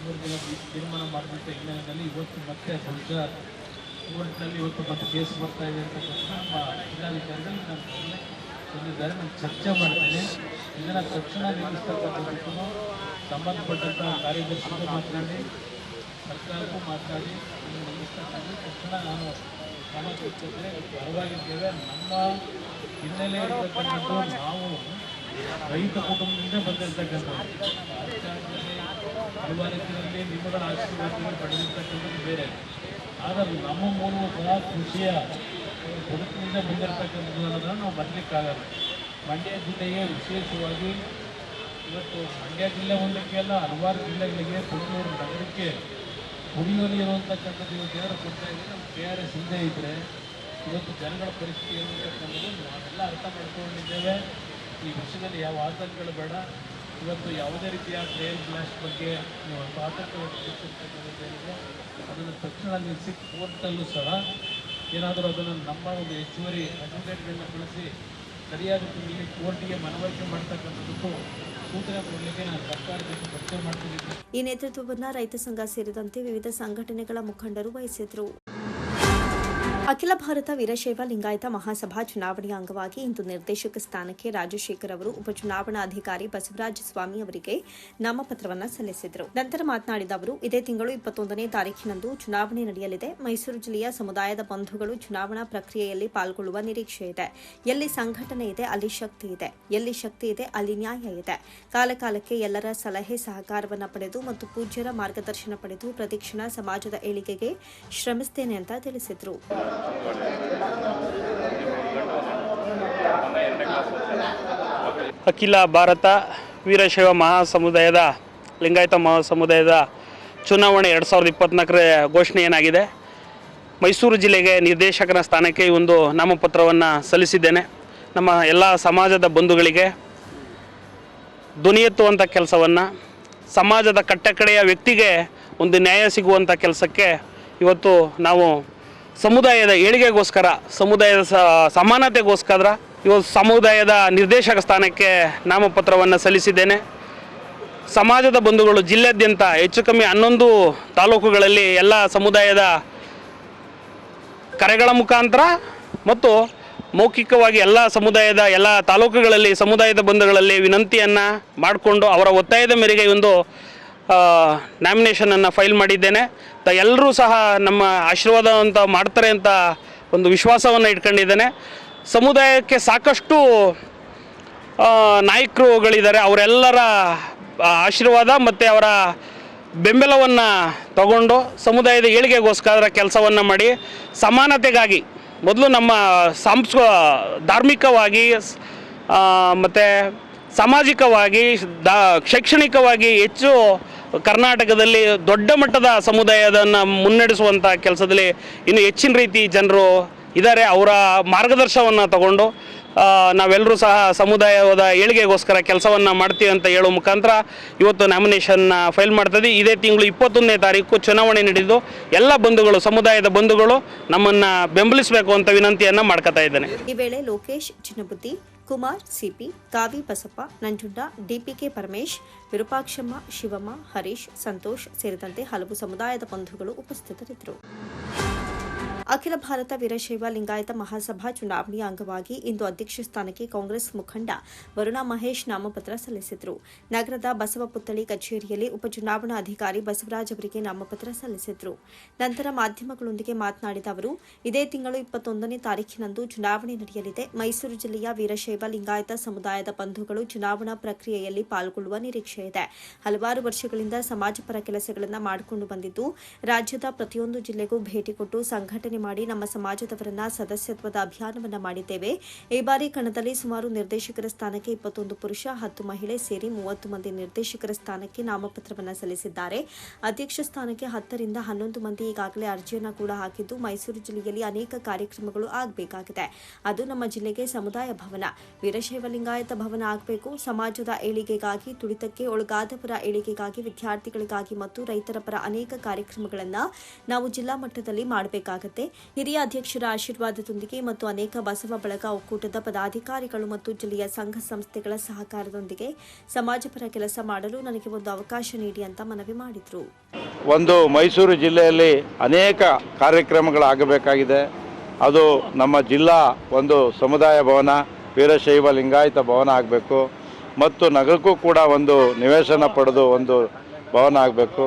ಮೂರು ದಿನ ತೀರ್ಮಾನ ಮಾಡಿದಂಥ ಹಿನ್ನೆಲೆಯಲ್ಲಿ ಇವತ್ತು ಮತ್ತೆ ಬಹುಶಃ ಕೋರ್ಟ್ನಲ್ಲಿ ಇವತ್ತು ಮತ್ತೆ ಕೇಸ್ ಬರ್ತಾ ಇದೆ ಅಂತಕ್ಕಂಥ ನಮ್ಮ ಜಿಲ್ಲಾಧಿಕಾರಿಗಳು ನಾನು ಬಂದಿದ್ದಾರೆ. ನಾನು ಚರ್ಚೆ ಮಾಡ್ತೇನೆ. ಇದನ್ನು ತಕ್ಷಣ ನಿಲ್ಲಿಸ್ತಕ್ಕಂಥದ್ದಕ್ಕೂ ಸಂಬಂಧಪಟ್ಟಂಥ ಕಾರ್ಯದರ್ಶಿಗಳು ಮಾತನಾಡಿ ಸರ್ಕಾರಕ್ಕೂ ಮಾತನಾಡಿ ತಕ್ಷಣ ನಾನು ಕ್ರಮ ತೆಗೆದುಕೊಂಡ್ರೆ ಪರವಾಗಿದ್ದೇವೆ ನಮ್ಮ ಹಿನ್ನೆಲೆ ಇರತಕ್ಕಂಥದ್ದು ನಾವು ರೈತ ಕುಟುಂಬದಿಂದ ಬಂದಿರತಕ್ಕಂಥದ್ದು. ರೀತಿಯಲ್ಲಿ ನಿಮ್ಮಗಳ ಆಶೀರ್ವಾದದಲ್ಲಿ ಪಡೆದಿರ್ತಕ್ಕಂಥದ್ದು ಬೇರೆ. ಆದರೆ ನಮ್ಮ ಸಹ ಕೃಷಿಯ ಬದುಕಿನಿಂದ ಬಂದಿರತಕ್ಕಂಥದ್ದು ಅನ್ನೋದನ್ನು ನಾವು ಬರಲಿಕ್ಕಾಗಲ್ಲ ಮಂಡ್ಯ ಜಿಲ್ಲೆಗೆ ವಿಶೇಷವಾಗಿ ಇವತ್ತು ಮಂಡ್ಯ ಜಿಲ್ಲೆ ಒಂದಕ್ಕೆ ಅಲ್ಲ, ಹಲವಾರು ಜಿಲ್ಲೆಗಳಿಗೆ ಬೆಂಗಳೂರು ನಗರಕ್ಕೆ ಕುಡಿಯುವ ನೀರು ಅಂತಕ್ಕಂಥದ್ದು ಇವತ್ತು ಏನಾದ್ರು ಕೊಡ್ತಾ ನಮ್ಮ ಕೆ ಆರ್ ಎಸ್ ಹಿಂದೆ ಇದ್ದರೆ ಇವತ್ತು ಜನಗಳ ಪರಿಸ್ಥಿತಿ ಏನು ಅಂತಕ್ಕಂಥದ್ದು ನಾವೆಲ್ಲ ಅರ್ಥ ಮಾಡ್ಕೊಂಡಿದ್ದೇವೆ. ಈ ವಿಷಯದಲ್ಲಿ ಯಾವ ಆತಂಕಗಳು ಬೇಡ. ಇವತ್ತು ಯಾವುದೇ ರೀತಿಯ ಟ್ರೈಲ್ ಬ್ಲಾಸ್ಟ್ ಬಗ್ಗೆ ಆತಂಕ ವ್ಯಕ್ತಪಡಿಸಿರ್ತಕ್ಕಂಥದ್ದು ಏನಿದೆ, ಅದನ್ನು ತಕ್ಷಣ ನಿಲ್ಲಿಸಿ ಕೋರ್ಟಲ್ಲೂ ಸಹ ಏನಾದರೂ ಅದನ್ನು ನಮ್ಮ ಒಂದು ಹೆಚ್ಚುವರಿ ಅಡ್ವೊಕೇಟ್ಗಳನ್ನ ಕಳಿಸಿ ಸರಿಯಾದ ರೀತಿಯಲ್ಲಿ ಕೋರ್ಟಿಗೆ ಮನವರಿಕೆ ಮಾಡ್ತಕ್ಕಂಥದ್ದಕ್ಕೂ ಈ ನೇತೃತ್ವವನ್ನು ರೈತ ಸಂಘ ಸೇರಿದಂತೆ ವಿವಿಧ ಸಂಘಟನೆಗಳ ಮುಖಂಡರು ವಹಿಸಿದ್ರು. ಅಖಿಲ ಭಾರತ ವೀರಶೈವ ಲಿಂಗಾಯತ ಮಹಾಸಭಾ ಚುನಾವಣೆಯ ಅಂಗವಾಗಿ ಇಂದು ನಿರ್ದೇಶಕ ಸ್ಥಾನಕ್ಕೆ ರಾಜಶೇಖರ್ ಅವರು ಉಪಚುನಾವಣಾಧಿಕಾರಿ ಬಸವರಾಜ ಸ್ವಾಮಿ ಅವರಿಗೆ ನಾಮಪತ್ರವನ್ನು ಸಲ್ಲಿಸಿದರು. ನಂತರ ಮಾತನಾಡಿದ ಅವರು, ಇದೇ ತಿಂಗಳು ಇಪ್ಪತ್ತೊಂದನೇ ತಾರೀಖಿನಂದು ಚುನಾವಣೆ ನಡೆಯಲಿದೆ. ಮೈಸೂರು ಜಿಲ್ಲೆಯ ಸಮುದಾಯದ ಬಂಧುಗಳು ಚುನಾವಣಾ ಪ್ರಕ್ರಿಯೆಯಲ್ಲಿ ಪಾಲ್ಗೊಳ್ಳುವ ನಿರೀಕ್ಷೆ ಇದೆ. ಎಲ್ಲಿ ಸಂಘಟನೆ ಇದೆ, ಅಲ್ಲಿ ಶಕ್ತಿ ಇದೆ. ಎಲ್ಲಿ ಶಕ್ತಿ ಇದೆ, ಅಲ್ಲಿ ನ್ಯಾಯ ಇದೆ. ಕಾಲಕಾಲಕ್ಕೆ ಎಲ್ಲರ ಸಲಹೆ ಸಹಕಾರವನ್ನು ಪಡೆದು ಮತ್ತು ಪೂಜ್ಯರ ಮಾರ್ಗದರ್ಶನ ಪಡೆದು ಪ್ರತಿಕ್ಷಣ ಸಮಾಜದ ಏಳಿಗೆಗೆ ಶ್ರಮಿಸುತ್ತೇನೆ ಅಂತ ತಿಳಿಸಿದರು. ಅಖಿಲ ಭಾರತ ವೀರಶೈವ ಮಹಾಸಮುದಾಯದ, ಲಿಂಗಾಯತ ಮಹಾಸಮುದಾಯದ ಚುನಾವಣೆ ಎರಡು ಸಾವಿರದ ಇಪ್ಪತ್ನಾಲ್ಕರ ಘೋಷಣೆ ಏನಾಗಿದೆ? ಮೈಸೂರು ಜಿಲ್ಲೆಗೆ ನಿರ್ದೇಶಕನ ಸ್ಥಾನಕ್ಕೆ ಒಂದು ನಾಮಪತ್ರವನ್ನು ಸಲ್ಲಿಸಿದ್ದೇನೆ. ನಮ್ಮ ಎಲ್ಲ ಸಮಾಜದ ಬಂಧುಗಳಿಗೆ ಧ್ವನಿಯೆತ್ತುವಂಥ ಕೆಲಸವನ್ನು, ಸಮಾಜದ ಕಟ್ಟಕಡೆಯ ವ್ಯಕ್ತಿಗೆ ಒಂದು ನ್ಯಾಯ ಸಿಗುವಂಥ ಕೆಲಸಕ್ಕೆ ಇವತ್ತು ನಾವು ಸಮುದಾಯದ ಏಳಿಗೆಗೋಸ್ಕರ, ಸಮುದಾಯದ ಸಮಾನತೆಗೋಸ್ಕರ ಇವತ್ತು ಸಮುದಾಯದ ನಿರ್ದೇಶಕ ಸ್ಥಾನಕ್ಕೆ ನಾಮಪತ್ರವನ್ನು ಸಲ್ಲಿಸಿದ್ದೇನೆ. ಸಮಾಜದ ಬಂಧುಗಳು ಜಿಲ್ಲೆಯಾದ್ಯಂತ ಹೆಚ್ಚು ಕಮ್ಮಿ ಹನ್ನೊಂದು ತಾಲೂಕುಗಳಲ್ಲಿ ಎಲ್ಲ ಸಮುದಾಯದ ಕರೆಗಳ ಮುಖಾಂತರ ಮತ್ತು ಮೌಖಿಕವಾಗಿ ಎಲ್ಲ ಸಮುದಾಯದ ಎಲ್ಲ ತಾಲೂಕುಗಳಲ್ಲಿ, ಸಮುದಾಯದ ಬಂಧುಗಳಲ್ಲಿ ವಿನಂತಿಯನ್ನು ಮಾಡಿಕೊಂಡು ಅವರ ಒತ್ತಾಯದ ಮೇರೆಗೆ ಒಂದು ನಾಮಿನೇಷನನ್ನು ಫೈಲ್ ಮಾಡಿದ್ದೇನೆ. ಎಲ್ಲರೂ ಸಹ ನಮ್ಮ ಆಶೀರ್ವಾದ ಅಂತ ಮಾಡ್ತಾರೆ ಅಂತ ಒಂದು ವಿಶ್ವಾಸವನ್ನು ಇಟ್ಕೊಂಡಿದ್ದೇನೆ. ಸಮುದಾಯಕ್ಕೆ ಸಾಕಷ್ಟು ನಾಯಕರುಗಳಿದ್ದಾರೆ. ಅವರೆಲ್ಲರ ಆಶೀರ್ವಾದ ಮತ್ತು ಅವರ ಬೆಂಬಲವನ್ನು ತಗೊಂಡು ಸಮುದಾಯದ ಏಳಿಗೆಗೋಸ್ಕರ ಕೆಲಸವನ್ನು ಮಾಡಿ ಸಮಾನತೆಗಾಗಿ ಮೊದಲು ನಮ್ಮ ಸಾಂಸ್ಕ, ಧಾರ್ಮಿಕವಾಗಿ ಮತ್ತು ಸಾಮಾಜಿಕವಾಗಿ, ದಾ, ಶೈಕ್ಷಣಿಕವಾಗಿ ಹೆಚ್ಚು ಕರ್ನಾಟಕದಲ್ಲಿ ದೊಡ್ಡ ಮಟ್ಟದ ಸಮುದಾಯದನ್ನ ಮುನ್ನಡೆಸುವಂಥ ಕೆಲಸದಲ್ಲಿ ಇನ್ನು ಹೆಚ್ಚಿನ ರೀತಿ ಜನರು ಇದ್ದಾರೆ ಅವರ ಮಾರ್ಗದರ್ಶನವನ್ನು ತಗೊಂಡು ನಾವೆಲ್ಲರೂ ಸಹ ಸಮುದಾಯದ ಏಳಿಗೆಗೋಸ್ಕರ ಕೆಲಸವನ್ನು ಮಾಡ್ತೀವಿ ಅಂತ ಹೇಳೋ ಮುಖಾಂತರ ಇವತ್ತು ನಾಮಿನೇಷನ್ನ ಫೈಲ್ ಮಾಡ್ತದೆ ಇದೇ ತಿಂಗಳು ಇಪ್ಪತ್ತೊಂದನೇ ತಾರೀಕು ಚುನಾವಣೆ ನಡೆದು ಎಲ್ಲ ಬಂಧುಗಳು, ಸಮುದಾಯದ ಬಂಧುಗಳು ನಮ್ಮನ್ನು ಬೆಂಬಲಿಸಬೇಕು ಅಂತ ವಿನಂತಿಯನ್ನು ಮಾಡ್ಕೊತಾ ಇದ್ದೇನೆ. ಈ ವೇಳೆ ಲೋಕೇಶ್, ಚಿನ್ನಬುದ್ದಿ ಕುಮಾರ್ ಸಿಪಿ, ಕಾವಿ ಬಸಪ್ಪ, ನಂಜುಂಡ, ಡಿಪಿಕೆ ಪರಮೇಶ್, ವಿರೂಪಾಕ್ಷಮ್ಮ, ಶಿವಮ್ಮ, ಹರೀಶ್, ಸಂತೋಷ್ ಸೇರಿದಂತೆ ಹಲವು ಸಮುದಾಯದ ಬಂಧುಗಳು ಉಪಸ್ಥಿತರಿದ್ದರು. ಅಖಿಲ ಭಾರತ ವೀರಶೈವ ಲಿಂಗಾಯತ ಮಹಾಸಭಾ ಚುನಾವಣೆಯ ಅಂಗವಾಗಿ ಇಂದು ಅಧ್ಯಕ್ಷ ಸ್ಥಾನಕ್ಕೆ ಕಾಂಗ್ರೆಸ್ ಮುಖಂಡ ವರುಣ ಮಹೇಶ್ ನಾಮಪತ್ರ ಸಲ್ಲಿಸಿದರು. ನಗರದ ಬಸವ ಪುತ್ಥಳಿ ಕಚೇರಿಯಲ್ಲಿ ಉಪಚುನಾವಣಾಧಿಕಾರಿ ಬಸವರಾಜ್ ಅವರಿಗೆ ನಾಮಪತ್ರ ಸಲ್ಲಿಸಿದರು. ನಂತರ ಮಾಧ್ಯಮಗಳೊಂದಿಗೆ ಮಾತನಾಡಿದ ಅವರು, ಇದೇ ತಿಂಗಳು ಇಪ್ಪತ್ತೊಂದನೇ ತಾರೀಖಿನಂದು ಚುನಾವಣೆ ನಡೆಯಲಿದೆ. ಮೈಸೂರು ಜಿಲ್ಲೆಯ ವೀರಶೈವ ಲಿಂಗಾಯತ ಸಮುದಾಯದ ಬಂಧುಗಳು ಚುನಾವಣಾ ಪ್ರಕ್ರಿಯೆಯಲ್ಲಿ ಪಾಲ್ಗೊಳ್ಳುವ ನಿರೀಕ್ಷೆ ಇದೆ. ಹಲವಾರು ವರ್ಷಗಳಿಂದ ಸಮಾಜಪರ ಕೆಲಸಗಳನ್ನು ಮಾಡಿಕೊಂಡು ಬಂದಿದ್ದು, ರಾಜ್ಯದ ಪ್ರತಿಯೊಂದು ಜಿಲ್ಲೆಗೂ ಭೇಟಿ ಕೊಟ್ಟು ಸಂಘಟನೆ ಮಾಡಿ ನಮ್ಮ ಸಮಾಜದವರನ್ನ ಸದಸ್ಯತ್ವದ ಅಭಿಯಾನವನ್ನ ಮಾಡಿದ್ದೇವೆ. ಈ ಬಾರಿ ಕಣದಲ್ಲಿ ಸುಮಾರು ನಿರ್ದೇಶಕರ ಸ್ಥಾನಕ್ಕೆ ಇಪ್ಪತ್ತೊಂದು ಪುರುಷ, ಹತ್ತು ಮಹಿಳೆ ಸೇರಿ ಮೂವತ್ತು ಮಂದಿ ನಿರ್ದೇಶಕರ ಸ್ಥಾನಕ್ಕೆ ನಾಮಪತ್ರವನ್ನು ಸಲ್ಲಿಸಿದ್ದಾರೆ. ಅಧ್ಯಕ್ಷ ಸ್ಥಾನಕ್ಕೆ ಹತ್ತರಿಂದ ಹನ್ನೊಂದು ಮಂದಿ ಈಗಾಗಲೇ ಅರ್ಜಿಯನ್ನು ಕೂಡ ಹಾಕಿದ್ದು, ಮೈಸೂರು ಜಿಲ್ಲೆಯಲ್ಲಿ ಅನೇಕ ಕಾರ್ಯಕ್ರಮಗಳು ಆಗಬೇಕಾಗಿದೆ. ಅದು ನಮ್ಮ ಜಿಲ್ಲೆಗೆ ಸಮುದಾಯ ಭವನ. ವೀರಶೈವ ಲಿಂಗಾಯತ ಭವನ ಆಗಬೇಕು. ಸಮಾಜದ ಏಳಿಗೆಗಾಗಿ, ತುಳಿತಕ್ಕೆ ಒಳಗಾದವರ ಏಳಿಗೆಗಾಗಿ, ವಿದ್ಯಾರ್ಥಿಗಳಿಗಾಗಿ ಮತ್ತು ರೈತರ ಪರ ಅನೇಕ ಕಾರ್ಯಕ್ರಮಗಳನ್ನು ನಾವು ಜಿಲ್ಲಾ ಮಟ್ಟದಲ್ಲಿ ಮಾಡಬೇಕಾಗತ್ತೆ. ಹಿರಿಯ ಅಧ್ಯಕ್ಷರ ಆಶೀರ್ವಾದದೊಂದಿಗೆ ಮತ್ತು ಅನೇಕ ಬಸವ ಬಳಗ ಒಕ್ಕೂಟದ ಪದಾಧಿಕಾರಿಗಳು ಮತ್ತು ಜಿಲ್ಲೆಯ ಸಂಘ ಸಂಸ್ಥೆಗಳ ಸಹಕಾರದೊಂದಿಗೆ ಸಮಾಜಪರ ಕೆಲಸ ಮಾಡಲು ನನಗೆ ಒಂದು ಅವಕಾಶ ನೀಡಿ ಅಂತ ಮನವಿ ಮಾಡಿದರು. ಒಂದು ಮೈಸೂರು ಜಿಲ್ಲೆಯಲ್ಲಿ ಅನೇಕ ಕಾರ್ಯಕ್ರಮಗಳಾಗಬೇಕಾಗಿದೆ. ಅದು ನಮ್ಮ ಜಿಲ್ಲಾ ಒಂದು ಸಮುದಾಯ ಭವನ, ವೀರಶೈವ ಲಿಂಗಾಯತ ಭವನ ಆಗಬೇಕು. ಮತ್ತು ನಗರಕ್ಕೂ ಕೂಡ ಒಂದು ನಿವೇಶನ ಪಡೆದು ಒಂದು ಭವನ ಆಗಬೇಕು.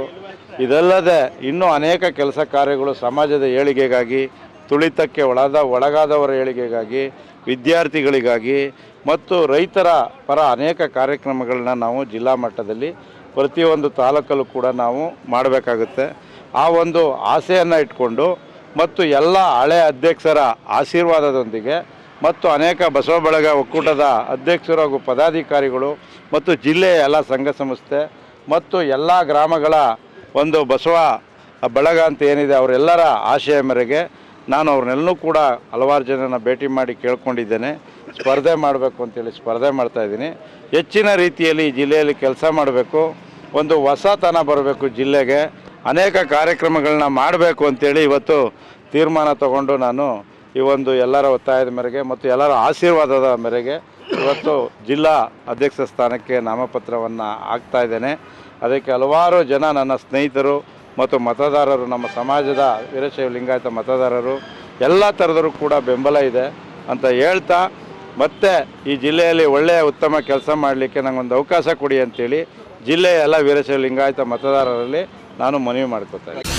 ಇದಲ್ಲದೆ ಇನ್ನೂ ಅನೇಕ ಕೆಲಸ ಕಾರ್ಯಗಳು ಸಮಾಜದ ಏಳಿಗೆಗಾಗಿ, ತುಳಿತಕ್ಕೆ ಒಳದ, ಒಳಗಾದವರ ಏಳಿಗೆಗಾಗಿ, ವಿದ್ಯಾರ್ಥಿಗಳಿಗಾಗಿ ಮತ್ತು ರೈತರ ಪರ ಅನೇಕ ಕಾರ್ಯಕ್ರಮಗಳನ್ನ ನಾವು ಜಿಲ್ಲಾ ಮಟ್ಟದಲ್ಲಿ ಪ್ರತಿಯೊಂದು ತಾಲೂಕಲ್ಲೂ ಕೂಡ ನಾವು ಮಾಡಬೇಕಾಗುತ್ತೆ. ಆ ಒಂದು ಆಸೆಯನ್ನು ಇಟ್ಕೊಂಡು ಮತ್ತು ಎಲ್ಲ ಹಳೆ ಅಧ್ಯಕ್ಷರ ಆಶೀರ್ವಾದದೊಂದಿಗೆ ಮತ್ತು ಅನೇಕ ಬಸವ ಬಳಗ ಒಕ್ಕೂಟದ ಅಧ್ಯಕ್ಷರು ಹಾಗೂ ಪದಾಧಿಕಾರಿಗಳು ಮತ್ತು ಜಿಲ್ಲೆಯ ಎಲ್ಲ ಸಂಘ ಸಂಸ್ಥೆ ಮತ್ತು ಎಲ್ಲ ಗ್ರಾಮಗಳ ಒಂದು ಬಸವ ಬಳಗ ಅಂತ ಏನಿದೆ ಅವರೆಲ್ಲರ ಆಶಯ ಮೇರೆಗೆ ನಾನು ಅವ್ರನ್ನೆಲ್ಲೂ ಕೂಡ ಹಲವಾರು ಜನನ ಭೇಟಿ ಮಾಡಿ ಕೇಳ್ಕೊಂಡಿದ್ದೇನೆ. ಸ್ಪರ್ಧೆ ಮಾಡಬೇಕು ಅಂತೇಳಿ ಸ್ಪರ್ಧೆ ಮಾಡ್ತಾಯಿದ್ದೀನಿ ಹೆಚ್ಚಿನ ರೀತಿಯಲ್ಲಿ ಜಿಲ್ಲೆಯಲ್ಲಿ ಕೆಲಸ ಮಾಡಬೇಕು. ಒಂದು ಹೊಸತನ ಬರಬೇಕು ಜಿಲ್ಲೆಗೆ. ಅನೇಕ ಕಾರ್ಯಕ್ರಮಗಳನ್ನ ಮಾಡಬೇಕು ಅಂತೇಳಿ ಇವತ್ತು ತೀರ್ಮಾನ ತಗೊಂಡು ನಾನು ಈ ಒಂದು ಎಲ್ಲರ ಒತ್ತಾಯದ ಮೇರೆಗೆ ಮತ್ತು ಎಲ್ಲರ ಆಶೀರ್ವಾದದ ಮೇರೆಗೆ ಇವತ್ತು ಜಿಲ್ಲಾ ಅಧ್ಯಕ್ಷ ಸ್ಥಾನಕ್ಕೆ ನಾಮಪತ್ರವನ್ನು ಹಾಕ್ತಾ ಇದ್ದೇನೆ. ಅದಕ್ಕೆ ಹಲವಾರು ಜನ ನನ್ನ ಸ್ನೇಹಿತರು ಮತ್ತು ಮತದಾರರು, ನಮ್ಮ ಸಮಾಜದ ವೀರಶೈವ ಲಿಂಗಾಯತ ಮತದಾರರು, ಎಲ್ಲ ಥರದರು ಕೂಡ ಬೆಂಬಲ ಇದೆ ಅಂತ ಹೇಳ್ತಾ ಮತ್ತೆ ಈ ಜಿಲ್ಲೆಯಲ್ಲಿ ಒಳ್ಳೆಯ ಉತ್ತಮ ಕೆಲಸ ಮಾಡಲಿಕ್ಕೆ ನನಗೊಂದು ಅವಕಾಶ ಕೊಡಿ ಅಂತೇಳಿ ಜಿಲ್ಲೆಯ ಎಲ್ಲ ವೀರಶೈವ ಲಿಂಗಾಯತ ಮತದಾರರಲ್ಲಿ ನಾನು ಮನವಿ ಮಾಡ್ಕೊತಾ ಇದ್ದೀನಿ.